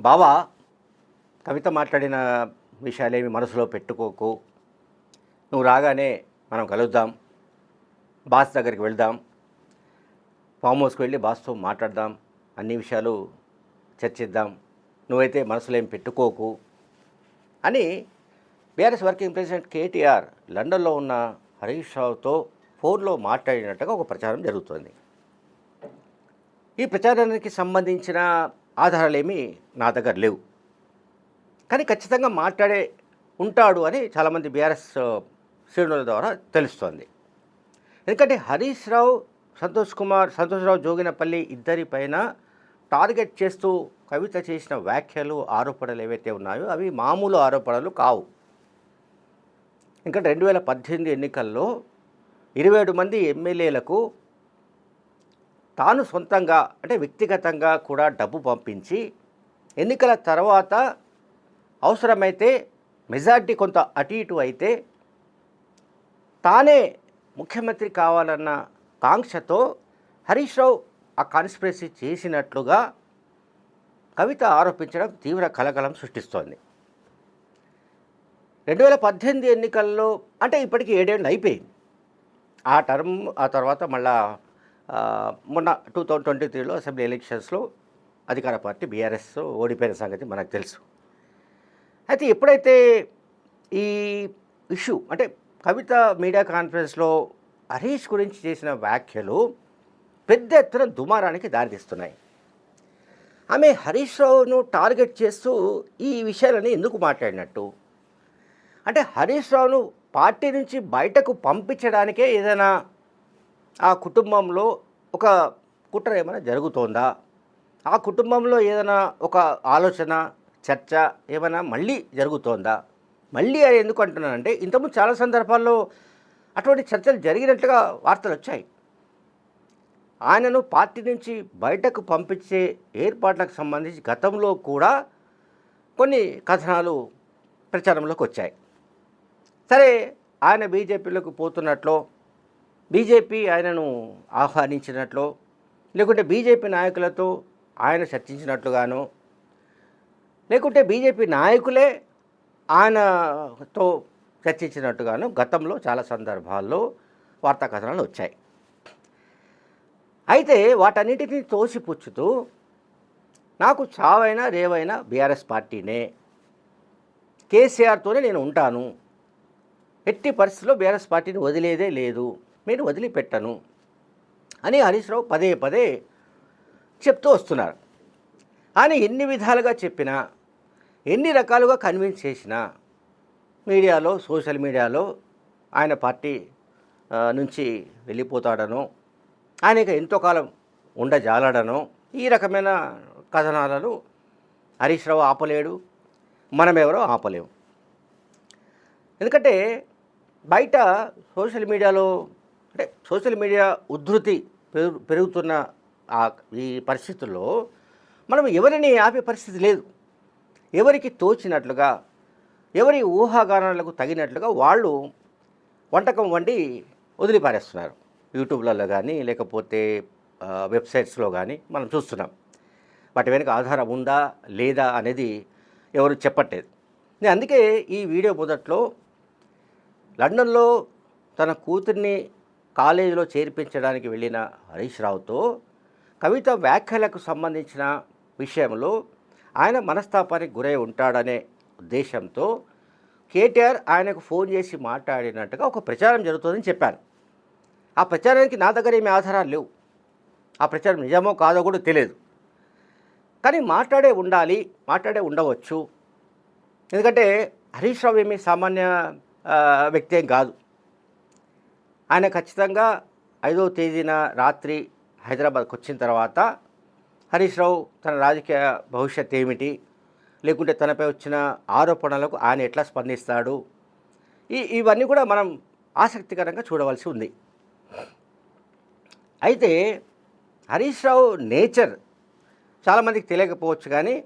బావా కవిత మాట్లాడిన విషయాలేమి మనసులో పెట్టుకోకు. నువ్వు రాగానే మనం కలుద్దాం. బాస్ దగ్గరికి వెళ్దాం. ఫామ్ హౌస్కి వెళ్ళి బాస్తో మాట్లాడదాం. అన్ని విషయాలు చర్చిద్దాం. నువ్వైతే మనసులో ఏం పెట్టుకోకు అని బీఆర్ఎస్ వర్కింగ్ ప్రెసిడెంట్ కేటీఆర్ లండన్లో ఉన్న హరీష్ రావుతో ఫోన్లో మాట్లాడినట్టుగా ఒక ప్రచారం జరుగుతోంది. ఈ ప్రచారానికి సంబంధించిన ఆధారాలేమీ నా దగ్గర లేవు. కానీ ఖచ్చితంగా మాట్లాడే ఉంటాడు అని చాలామంది బీఆర్ఎస్ శ్రేణుల ద్వారా తెలుస్తోంది. ఎందుకంటే హరీష్ రావు సంతోష్ కుమార్ సంతోష్ రావు జోగినపల్లి ఇద్దరి పైన టార్గెట్ చేస్తూ కవిత చేసిన వ్యాఖ్యలు ఆరోపణలు ఏవైతే ఉన్నాయో అవి మామూలు ఆరోపణలు కావు. ఇంకా రెండు వేల పద్దెనిమిది ఎన్నికల్లో ఇరవై ఏడు మంది ఎమ్మెల్యేలకు తాను సొంతంగా అంటే వ్యక్తిగతంగా కూడా డబ్బు పంపించి ఎన్నికల తర్వాత అవసరమైతే మెజార్టీ కొంత అటు ఇటు అయితే తానే ముఖ్యమంత్రి కావాలన్న కాంక్షతో హరీష్ రావు ఆ కాన్స్పిరసీ చేసినట్లుగా కవిత ఆరోపించడం తీవ్ర కలకలం సృష్టిస్తోంది. రెండు వేల పద్దెనిమిది ఎన్నికల్లో అంటే ఇప్పటికీ ఏడేళ్ళు అయిపోయింది. ఆ టర్మ్ ఆ తర్వాత మళ్ళా మొన్న టూ థౌజండ్ ట్వంటీ త్రీలో అసెంబ్లీ ఎలక్షన్స్లో అధికార పార్టీ బీఆర్ఎస్ ఓడిపోయిన సంగతి మనకు తెలుసు. అయితే ఎప్పుడైతే ఈ ఇష్యూ అంటే కవిత మీడియా కాన్ఫరెన్స్లో హరీష్ గురించి చేసిన వ్యాఖ్యలు పెద్ద ఎత్తున దుమారానికి దారితీస్తున్నాయి. ఆమె హరీష్ రావును టార్గెట్ చేస్తూ ఈ విషయాలని ఎందుకు మాట్లాడినట్టు? అంటే హరీష్ రావును పార్టీ నుంచి బయటకు పంపించడానికే ఏదైనా ఆ కుటుంబంలో ఒక కుట్ర ఏమైనా జరుగుతోందా? ఆ కుటుంబంలో ఏదైనా ఒక ఆలోచన చర్చ ఏమైనా మళ్ళీ జరుగుతోందా? మళ్ళీ అని ఎందుకు అంటున్నానంటే ఇంతకుముందు చాలా సందర్భాల్లో అటువంటి చర్చలు జరిగినట్లుగా వార్తలు వచ్చాయి. ఆయనను పార్టీ నుంచి బయటకు పంపించే ఏర్పాట్లకు సంబంధించి గతంలో కూడా కొన్ని కథనాలు ప్రచారంలోకి వచ్చాయి. సరే ఆయన బీజేపీలోకి పోతున్నట్లు బీజేపీ ఆయనను ఆహ్వానించినట్లు లేకుంటే బీజేపీ నాయకులతో ఆయన చర్చించినట్లుగాను లేకుంటే బీజేపీ నాయకులే ఆయనతో చర్చించినట్టుగాను గతంలో చాలా సందర్భాల్లో వార్తా కథనాలు వచ్చాయి. అయితే వాటన్నిటిని తోసిపుచ్చుతూ నాకు చావైనా రేవైనా బీఆర్ఎస్ పార్టీనే కేసీఆర్తోనే నేను ఉంటాను. ఎట్టి పరిస్థితుల్లో బీఆర్ఎస్ పార్టీని వదిలేదే లేదు. నేను వదిలిపెట్టను అని హరీష్ రావు పదే పదే చెప్తూ వస్తున్నారు. ఆయన ఎన్ని విధాలుగా చెప్పినా ఎన్ని రకాలుగా కన్విన్స్ చేసినా మీడియాలో సోషల్ మీడియాలో ఆయన పార్టీ నుంచి వెళ్ళిపోతాడనో ఆయన ఇక ఎంతో కాలం ఉండజాలడనో ఈ రకమైన కథనాలను హరీష్ రావు ఆపలేడు మనమెవరో ఆపలేము. ఎందుకంటే బయట సోషల్ మీడియాలో అంటే సోషల్ మీడియా ఉధృతి పెరుగు పెరుగుతున్న ఆ ఈ పరిస్థితుల్లో మనం ఎవరిని ఆపే పరిస్థితి లేదు. ఎవరికి తోచినట్లుగా ఎవరి ఊహాగానాలకు తగినట్లుగా వాళ్ళు వంటకం వండి వదిలిపారేస్తున్నారు. యూట్యూబ్లలో కానీ లేకపోతే వెబ్సైట్స్లో కానీ మనం చూస్తున్నాం. వాటి వెనుక ఆధారం ఉందా లేదా అనేది ఎవరు చెప్పట్లేదు. నేను అందుకే ఈ వీడియో మొదట్లో లండన్లో తన కూతుర్ని కాలేజీలో చేర్పించడానికి వెళ్ళిన హరీష్ రావుతో కవిత వ్యాఖ్యలకు సంబంధించిన విషయంలో ఆయన మనస్తాపానికి గురై ఉంటాడనే ఉద్దేశంతో కేటీఆర్ ఆయనకు ఫోన్ చేసి మాట్లాడినట్టుగా ఒక ప్రచారం జరుగుతుందని చెప్పాను. ఆ ప్రచారానికి నా దగ్గర ఏమి ఆధారాలు లేవు. ఆ ప్రచారం నిజమో కాదో కూడా తెలియదు. కానీ మాట్లాడే ఉండాలి మాట్లాడే ఉండవచ్చు. ఎందుకంటే హరీష్ రావు ఏమి సామాన్య వ్యక్తి ఏం కాదు. ఆయన ఖచ్చితంగా ఐదవ తేదీన రాత్రి హైదరాబాద్కి వచ్చిన తర్వాత హరీష్ రావు తన రాజకీయ భవిష్యత్ ఏమిటి? లేకుంటే తనపై వచ్చిన ఆరోపణలకు ఆయన ఎట్లా స్పందిస్తాడు? ఈ ఇవన్నీ కూడా మనం ఆసక్తికరంగా చూడవలసి ఉంది. అయితే హరీష్ రావు నేచర్ చాలామందికి తెలియకపోవచ్చు కానీ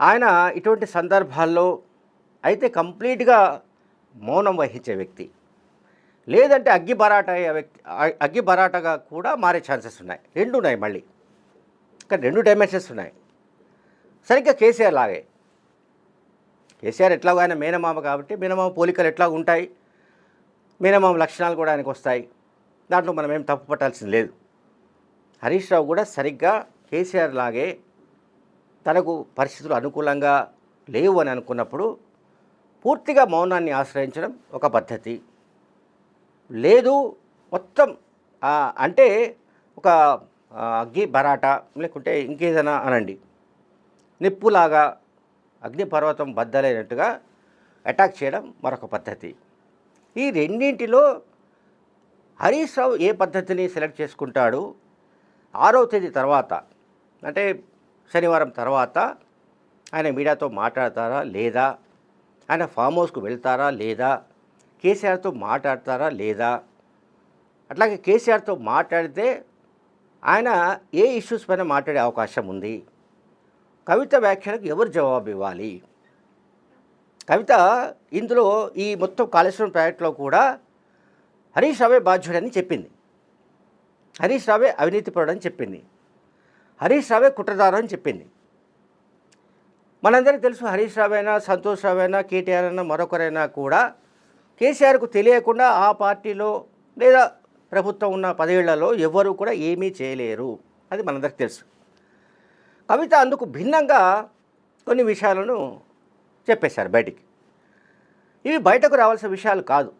ఆయన ఇటువంటి సందర్భాల్లో అయితే కంప్లీట్గా మౌనం వహించే వ్యక్తి. లేదంటే అగ్గి బరాట వ్యక్తి అగ్గి బరాటగా కూడా మారే ఛాన్సెస్ ఉన్నాయి. రెండు ఉన్నాయి మళ్ళీ. కానీ రెండు డైమెన్షన్స్ ఉన్నాయి. సరిగ్గా కేసీఆర్ లాగే. కేసీఆర్ ఎట్లాగో ఆయన మేనమామ కాబట్టి మేనమామ పోలికలు ఎట్లా ఉంటాయి. మేనమామ లక్షణాలు కూడా ఆయనకు వస్తాయి. దాంట్లో మనం ఏం తప్పు పట్టాల్సింది లేదు. హరీష్ రావు కూడా సరిగ్గా కేసీఆర్ లాగే తనకు పరిస్థితులు అనుకూలంగా లేవు అని అనుకున్నప్పుడు పూర్తిగా మౌనాన్ని ఆశ్రయించడం ఒక పద్ధతి. లేదు మొత్తం అంటే ఒక అగ్ని అగ్గి లేకుంటే ఇంకేదైనా అనండి. నిప్పులాగా అగ్నిపర్వతం బద్దలైనట్టుగా అటాక్ చేయడం మరొక పద్ధతి. ఈ రెండింటిలో హరీష్ రావు ఏ పద్ధతిని సెలెక్ట్ చేసుకుంటాడు? ఆరో తేదీ తర్వాత అంటే శనివారం తర్వాత ఆయన మీడియాతో మాట్లాడతారా లేదా? ఆయన ఫామ్ హౌస్కు వెళ్తారా లేదా? కేసీఆర్తో మాట్లాడతారా లేదా? అట్లాగే కేసీఆర్తో మాట్లాడితే ఆయన ఏ ఇష్యూస్ పైన మాట్లాడే అవకాశం ఉంది? కవిత వ్యాఖ్యలకు ఎవరు జవాబు ఇవ్వాలి? కవిత ఇందులో ఈ మొత్తం కాళేశ్వరం ప్రాజెక్టులో కూడా హరీష్ రావే బాధ్యుడని చెప్పింది. హరీష్ రావే అవినీతిపరుడని చెప్పింది. హరీష్ రావే కుట్రదారు అని చెప్పింది. మనందరికీ తెలుసు హరీష్ రావైనా సంతోష్ రావైనా కేటీఆర్ అయినా మరొకరైనా కూడా కేసీఆర్కు తెలియకుండా ఆ పార్టీలో లేదా ప్రభుత్వం ఉన్న పదేళ్ళలో ఎవరు కూడా ఏమీ చేయలేరు. అది మనందరికి తెలుసు. కవిత అందుకు భిన్నంగా కొన్ని విషయాలను చెప్పేశారు బయటికి. ఇవి బయటకు రావాల్సిన విషయాలు కాదు.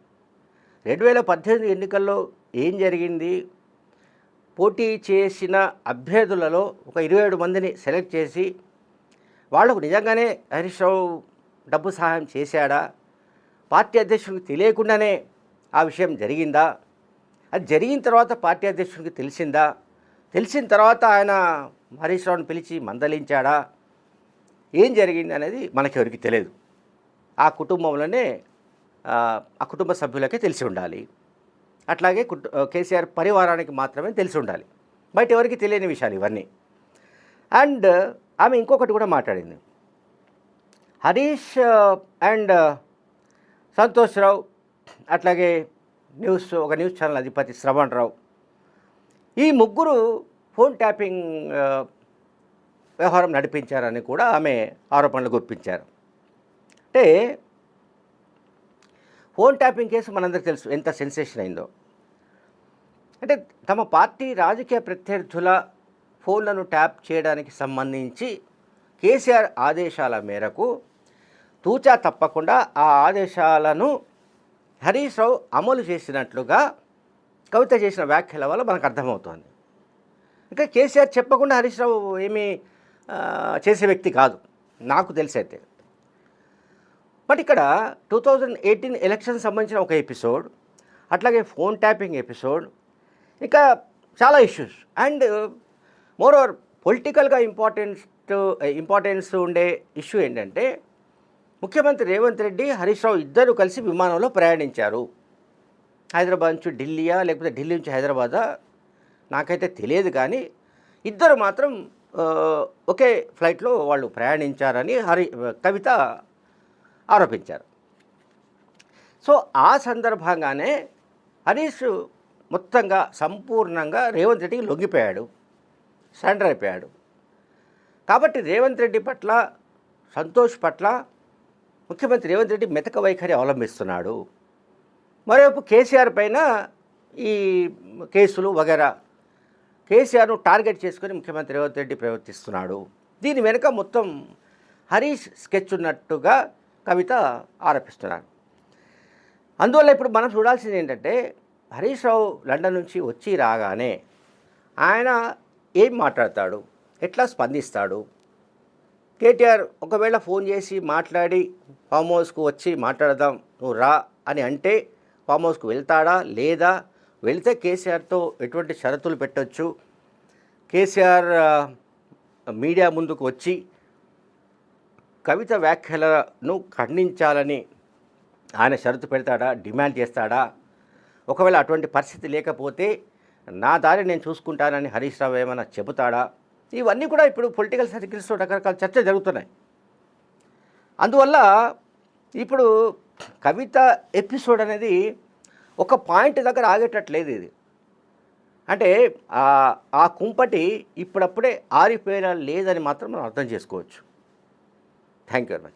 రెండు వేల పద్దెనిమిది ఎన్నికల్లో ఏం జరిగింది? పోటీ చేసిన అభ్యర్థులలో ఒక ఇరవై ఏడు మందిని సెలెక్ట్ చేసి వాళ్ళకు నిజంగానే హరీష్ రావు డబ్బు సహాయం చేశాడా? పార్టీ అధ్యక్షుడికి తెలియకుండానే ఆ విషయం జరిగిందా? అది జరిగిన తర్వాత పార్టీ అధ్యక్షుడికి తెలిసిందా? తెలిసిన తర్వాత ఆయన హరీష్ రావుని పిలిచి మందలించాడా? ఏం జరిగింది అనేది మనకెవరికి తెలియదు. ఆ కుటుంబంలోనే ఆ, ఆ కుటుంబ సభ్యులకే తెలిసి ఉండాలి. అట్లాగే కుటు కేసీఆర్ పరివారానికి మాత్రమే తెలిసి ఉండాలి. బయట ఎవరికి తెలియని విషయాలు ఇవన్నీ. అండ్ ఆమె ఇంకొకటి కూడా మాట్లాడింది. హరీష్ అండ్ సంతోష్ రావు అట్లాగే న్యూస్ ఒక న్యూస్ ఛానల్ అధిపతి శ్రవణ్ రావు ఈ ముగ్గురు ఫోన్ ట్యాపింగ్ వ్యవహారం నడిపించారని కూడా ఆమె ఆరోపణలు గుప్పించారు. అంటే ఫోన్ ట్యాపింగ్ కేసు మనందరికీ తెలుసు ఎంత సెన్సేషన్ అయిందో. అంటే తమ పార్టీ రాజకీయ ప్రత్యర్థుల ఫోన్లను ట్యాప్ చేయడానికి సంబంధించి కేసీఆర్ ఆదేశాల మేరకు తూచా తప్పకుండా ఆ ఆదేశాలను హరీష్ రావు అమలు చేసినట్లుగా కవిత చేసిన వ్యాఖ్యల వల్ల మనకు అర్థమవుతోంది. ఇంకా కేసీఆర్ చెప్పకుండా హరీష్ రావు ఏమీ చేసే వ్యక్తి కాదు. నాకు తెలిసైతే బట్ ఇక్కడ టూ థౌజండ్ ఎయిటీన్ ఎలక్షన్ సంబంధించిన ఒక ఎపిసోడ్ అట్లాగే ఫోన్ ట్యాపింగ్ ఎపిసోడ్ ఇంకా చాలా ఇష్యూస్. అండ్ మోర్ ఓవర్ పొలిటికల్గా ఇంపార్టెన్స్ ఇంపార్టెన్స్ ఉండే ఇష్యూ ఏంటంటే ముఖ్యమంత్రి రేవంత్ రెడ్డి హరీష్ రావు ఇద్దరు కలిసి విమానంలో ప్రయాణించారు. హైదరాబాద్ నుంచి ఢిల్లీయా లేకపోతే ఢిల్లీ నుంచి హైదరాబాదా? నాకైతే తెలియదు కానీ ఇద్దరు మాత్రం ఒకే ఫ్లైట్లో వాళ్ళు ప్రయాణించారని హరి కవిత ఆరోపించారు. సో ఆ సందర్భంగానే హరీష్ మొత్తంగా సంపూర్ణంగా రేవంత్ రెడ్డికి లొంగిపోయాడు. సరెండర్ అయిపోయాడు. కాబట్టి రేవంత్ రెడ్డి పట్ల సంతోష్ పట్ల ముఖ్యమంత్రి రేవంత్ రెడ్డి మెతక వైఖరి అవలంబిస్తున్నాడు. మరోవైపు కేసీఆర్ పైన ఈ కేసులు వగేరా కేసీఆర్ను టార్గెట్ చేసుకొని ముఖ్యమంత్రి రేవంత్ రెడ్డి ప్రవర్తిస్తున్నాడు. దీని వెనుక మొత్తం హరీష్ స్కెచ్ ఉన్నట్టుగా కవిత ఆరోపిస్తున్నారు. అందువల్ల ఇప్పుడు మనం చూడాల్సింది ఏంటంటే హరీష్ రావు లండన్ నుంచి వచ్చి రాగానే ఆయన ఏం మాట్లాడతాడు? ఎట్లా స్పందిస్తాడు? కేటీఆర్ ఒకవేళ ఫోన్ చేసి మాట్లాడి ఫామ్ హౌస్కు వచ్చి మాట్లాడదాం నువ్వు రా అని అంటే ఫామ్ హౌస్కు వెళ్తాడా లేదా వెళ్తే కేసీఆర్తో ఎటువంటి షరతులు పెట్టొచ్చు? కేసీఆర్ మీడియా ముందుకు వచ్చి కవిత వ్యాఖ్యలను ఖండించాలని ఆయన షరతు పెడతాడా డిమాండ్ చేస్తాడా? ఒకవేళ అటువంటి పరిస్థితి లేకపోతే నా దారి నేను చూసుకుంటానని హరీష్ రావు ఏమైనా చెబుతాడా? ఇవన్నీ కూడా ఇప్పుడు పొలిటికల్ సర్కిల్స్లో రకరకాల చర్చ జరుగుతున్నాయి. అందువల్ల ఇప్పుడు కవిత ఎపిసోడ్ అనేది ఒక పాయింట్ దగ్గర ఆగేటట్లేదు ఇది. అంటే ఆ- కుంపటి ఇప్పుడప్పుడే ఆరిపోయేలా లేదని మాత్రం మనం అర్థం చేసుకోవచ్చు. Thank you very much